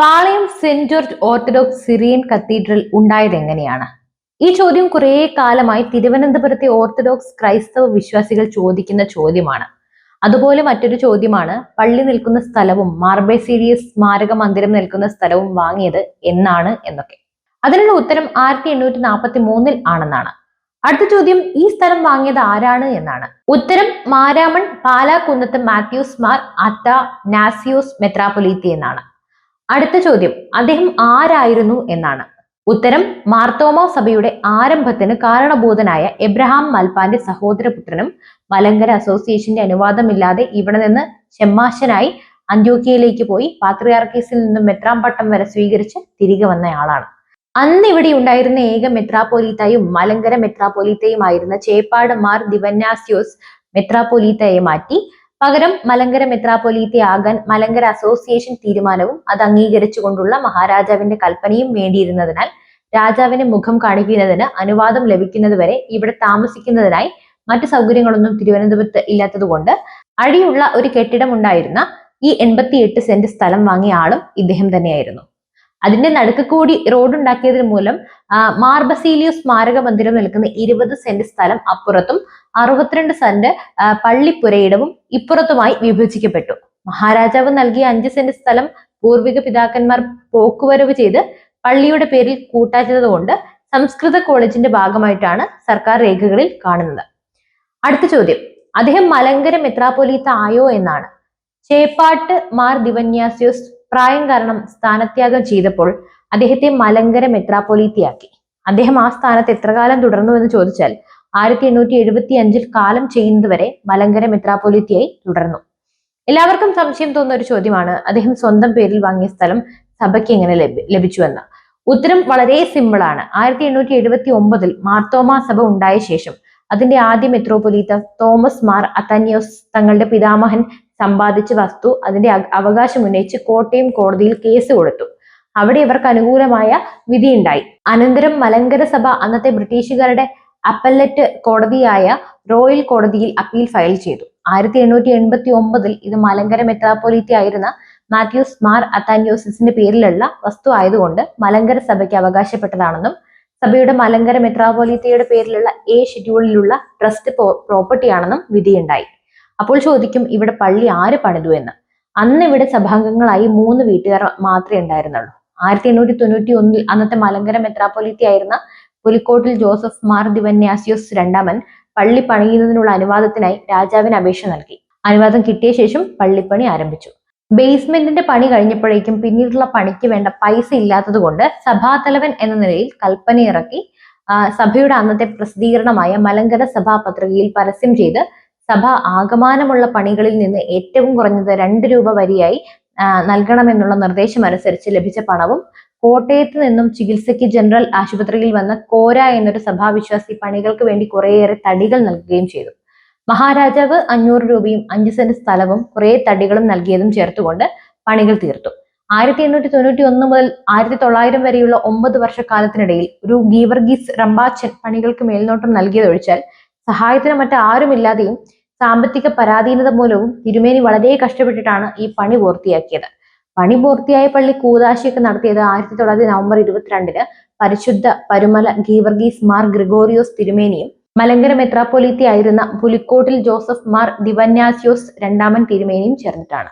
Palayam Saint George Orthodox Syrian Cathedral ഉണ്ടായത് എങ്ങനെയാണ്? ഈ ചോദ്യം കുറേ കാലമായി തിരുവനന്തപുരത്തെ ഓർത്തഡോക്സ് ക്രൈസ്തവ വിശ്വാസികൾ ചോദിക്കുന്ന ചോദ്യമാണ്. അതുപോലെ മറ്റൊരു ചോദ്യമാണ് പള്ളി നിൽക്കുന്ന സ്ഥലവും മാർബേസീരിയസ് സ്മാരക മന്ദിരം നിൽക്കുന്ന സ്ഥലവും വാങ്ങിയത് എന്നാണ് എന്നൊക്കെ. അതിനുള്ള ഉത്തരം ആയിരത്തി എണ്ണൂറ്റി നാൽപ്പത്തി മൂന്നിൽ ആണെന്നാണ്. അടുത്ത ചോദ്യം ഈ സ്ഥലം വാങ്ങിയത് ആരാണ് എന്നാണ്. ഉത്തരം മാരാമൺ പാലാക്കുന്നത്ത് മാത്യൂസ് മാർ അത്ത നാസിയോസ് മെത്രാപൊലീത്തി എന്നാണ്. അടുത്ത ചോദ്യം. അദ്ദേഹം ആരായിരുന്നു എന്നാണ്. ഉത്തരം മാർത്തോമോ സഭയുടെ ആരംഭത്തിന് കാരണഭൂതനായ എബ്രഹാം മൽപ്പാന്റെ സഹോദരപുത്രനും മലങ്കര അസോസിയേഷന്റെ അനുവാദമില്ലാതെ ഇവിടെ നിന്ന് ഷെമ്മാശനായി അന്ത്യോക്കിയയിലേക്ക് പോയി പാത്രിയാർക്കീസിൽ നിന്നും മെത്രാം പട്ടം വരെ സ്വീകരിച്ച് തിരികെ വന്നയാളാണ്. അന്ന് ഇവിടെ ഉണ്ടായിരുന്ന ഏക മെത്രാപോലീത്തയും മലങ്കര മെത്രാപോലീത്തയുമായിരുന്ന ചേപ്പാട് മാർ ദിവന്യാസ്യോസ് മെത്രാപോലീത്തയെ മാറ്റി പകരം മലങ്കര മെത്രാപൊലീത്തയാകാൻ മലങ്കര അസോസിയേഷൻ തീരുമാനവും അത് അംഗീകരിച്ചുകൊണ്ടുള്ള മഹാരാജാവിന്റെ കൽപ്പനയും വേണ്ടിയിരുന്നതിനാൽ രാജാവിന് മുഖം കാണിക്കുന്നതിന് അനുവാദം ലഭിക്കുന്നതുവരെ ഇവിടെ താമസിക്കുന്നതിനായി മറ്റു സൗകര്യങ്ങളൊന്നും തിരുവനന്തപുരത്ത് ഇല്ലാത്തതുകൊണ്ട് അഴിയുള്ള ഒരു കെട്ടിടം ഉണ്ടായിരുന്ന ഈ എൺപത്തിയെട്ട് സെന്റ് സ്ഥലം വാങ്ങിയ ആളും ഇദ്ദേഹം തന്നെയായിരുന്നു. അതിന്റെ നടുക്ക് കൂടി റോഡ് ഉണ്ടാക്കിയതിന് മൂലം മാർബസീലിയോ സ്മാരക മന്ദിരം നിൽക്കുന്ന ഇരുപത് സെന്റ് സ്ഥലം അപ്പുറത്തും അറുപത്തിരണ്ട് സെന്റ് പള്ളിപ്പുരയിടവും ഇപ്പുറത്തുമായി വിഭജിക്കപ്പെട്ടു. മഹാരാജാവ് നൽകിയ അഞ്ച് സെന്റ് സ്ഥലം പൂർവിക പിതാക്കന്മാർ പോക്കുവരവ് ചെയ്ത് പള്ളിയുടെ പേരിൽ കൂട്ടാച്ചതുകൊണ്ട് സംസ്കൃത കോളേജിന്റെ ഭാഗമായിട്ടാണ് സർക്കാർ രേഖകളിൽ കാണുന്നത്. അടുത്ത ചോദ്യം. അദ്ദേഹം മലങ്കര മെത്രാപൊലീത്ത ആയോ എന്നാണ്. ചേപ്പാട്ട് മാർ ദിവന്യാസ്യോസ് പ്രായം കാരണം സ്ഥാനത്യാഗം ചെയ്തപ്പോൾ അദ്ദേഹത്തെ മലങ്കര മെത്രാപൊലീത്തയാക്കി അദ്ദേഹം ആ സ്ഥാനത്ത് എത്ര കാലം തുടർന്നു എന്ന് ചോദിച്ചാൽ ആയിരത്തി എണ്ണൂറ്റി എഴുപത്തി അഞ്ചിൽ കാലം ചെയ്യുന്നതുവരെ മലങ്കര മെത്രാപൊലിത്തിയായി തുടർന്നു. എല്ലാവർക്കും സംശയം തോന്നുന്ന ഒരു ചോദ്യമാണ്. അദ്ദേഹം സ്വന്തം പേരിൽ വാങ്ങിയ സ്ഥലം സഭയ്ക്ക് എങ്ങനെ ലഭിച്ചു എന്ന ഉത്തരം വളരെ സിമ്പിൾ ആണ്. ആയിരത്തി എണ്ണൂറ്റി എഴുപത്തി ഒമ്പതിൽ മാർത്തോമാ സഭ ഉണ്ടായ ശേഷം അതിന്റെ ആദ്യ മെത്രോപൊലീത്ത തോമസ് മാർ അത്തന്യോസ് തങ്ങളുടെ പിതാമഹൻ സമ്പാദിച്ച വസ്തു അതിന്റെ അവകാശം ഉന്നയിച്ച് കോട്ടയം കോടതിയിൽ കേസ് കൊടുത്തു. അവിടെ ഇവർക്ക് അനുകൂലമായ വിധിയുണ്ടായി. അനന്തരം മലങ്കര സഭ അന്നത്തെ ബ്രിട്ടീഷുകാരുടെ അപ്പല്ലറ്റ് കോടതിയായ റോയൽ കോടതിയിൽ അപ്പീൽ ഫയൽ ചെയ്തു. ആയിരത്തി എണ്ണൂറ്റി എൺപത്തി ഒമ്പതിൽ ഇത് മലങ്കര മെത്രാപ്പൊലീത്തി ആയിരുന്ന മാത്യൂസ് മാർ അത്താന്യോസിന്റെ പേരിലുള്ള വസ്തു ആയതുകൊണ്ട് മലങ്കര സഭയ്ക്ക് അവകാശപ്പെട്ടതാണെന്നും സഭയുടെ മലങ്കര മെത്രാപ്പൊലീത്തയുടെ പേരിലുള്ള എ ഷെഡ്യൂളിലുള്ള ട്രസ്റ്റ് പ്രോപ്പർട്ടിയാണെന്നും വിധിയുണ്ടായി. അപ്പോൾ ചോദിക്കും ഇവിടെ പള്ളി ആര് പണിതു എന്ന്? അന്ന് ഇവിടെ സഭാംഗങ്ങളായി മൂന്ന് വീട്ടുകാർ മാത്രമേ ഉണ്ടായിരുന്നുള്ളൂ. ആയിരത്തി എണ്ണൂറ്റി തൊണ്ണൂറ്റി ഒന്നിൽ അന്നത്തെ മലങ്കര മെത്രാപ്പൊലിറ്റി ആയിരുന്ന പുലിക്കോട്ടിൽ ജോസഫ് മാർ ദിവന്യാസിയോസ് രണ്ടാമൻ പള്ളി പണിയുന്നതിനുള്ള അനുവാദത്തിനായി രാജാവിന് അപേക്ഷ നൽകി. അനുവാദം കിട്ടിയ ശേഷം പള്ളിപ്പണി ആരംഭിച്ചു. ബേസ്മെന്റിന്റെ പണി കഴിഞ്ഞപ്പോഴേക്കും പിന്നീടുള്ള പണിക്ക് വേണ്ട പൈസ ഇല്ലാത്തതുകൊണ്ട് സഭാതലവൻ എന്ന നിലയിൽ കൽപ്പന ഇറക്കി സഭയുടെ അന്നത്തെ പ്രസിദ്ധീകരണമായ മലങ്കര സഭാ പത്രികയിൽ പരസ്യം ചെയ്ത് സഭ ആകമാനമുള്ള പണികളിൽ നിന്ന് ഏറ്റവും കുറഞ്ഞത് രണ്ട് രൂപ വരിയായി നൽകണമെന്നുള്ള നിർദ്ദേശം അനുസരിച്ച് ലഭിച്ച പണവും കോട്ടയത്ത് നിന്നും ചികിത്സയ്ക്ക് ജനറൽ ആശുപത്രിയിൽ വന്ന കോര എന്നൊരു സഭാവിശ്വാസി പണികൾക്ക് വേണ്ടി കുറേയേറെ തടികൾ നൽകുകയും ചെയ്തു. മഹാരാജാവ് അഞ്ഞൂറ് രൂപയും അഞ്ച് സെന്റ് സ്ഥലവും കുറേ തടികളും നൽകിയതും ചേർത്തുകൊണ്ട് പണികൾ തീർത്തു. ആയിരത്തി എണ്ണൂറ്റി തൊണ്ണൂറ്റി ഒന്ന് മുതൽ ആയിരത്തി തൊള്ളായിരം വരെയുള്ള ഒമ്പത് വർഷക്കാലത്തിനിടയിൽ ഒരു ഗീവർഗീസ് റംബാച്ചൻ പണികൾക്ക് മേൽനോട്ടം നൽകിയതൊഴിച്ചാൽ സഹായത്തിന് മറ്റാരുമില്ലാതെയും സാമ്പത്തിക പരാധീനത മൂലവും തിരുമേനി വളരെ കഷ്ടപ്പെട്ടിട്ടാണ് ഈ പണി പൂർത്തിയാക്കിയത്. പണി പൂർത്തിയായ പള്ളി കൂതാശിയൊക്കെ നടത്തിയത് ആയിരത്തി തൊള്ളായിരത്തി നവംബർ ഇരുപത്തിരണ്ടിന് പരിശുദ്ധ പരുമല ഗീവർഗീസ് മാർ ഗ്രിഗോറിയോസ് തിരുമേനിയും മലങ്കര മെത്രാപ്പൊലീത്തി ആയിരുന്ന പുലിക്കോട്ടിൽ ജോസഫ് മാർ ദിവന്യാസിയോസ് രണ്ടാമൻ തിരുമേനിയും ചേർന്നിട്ടാണ്.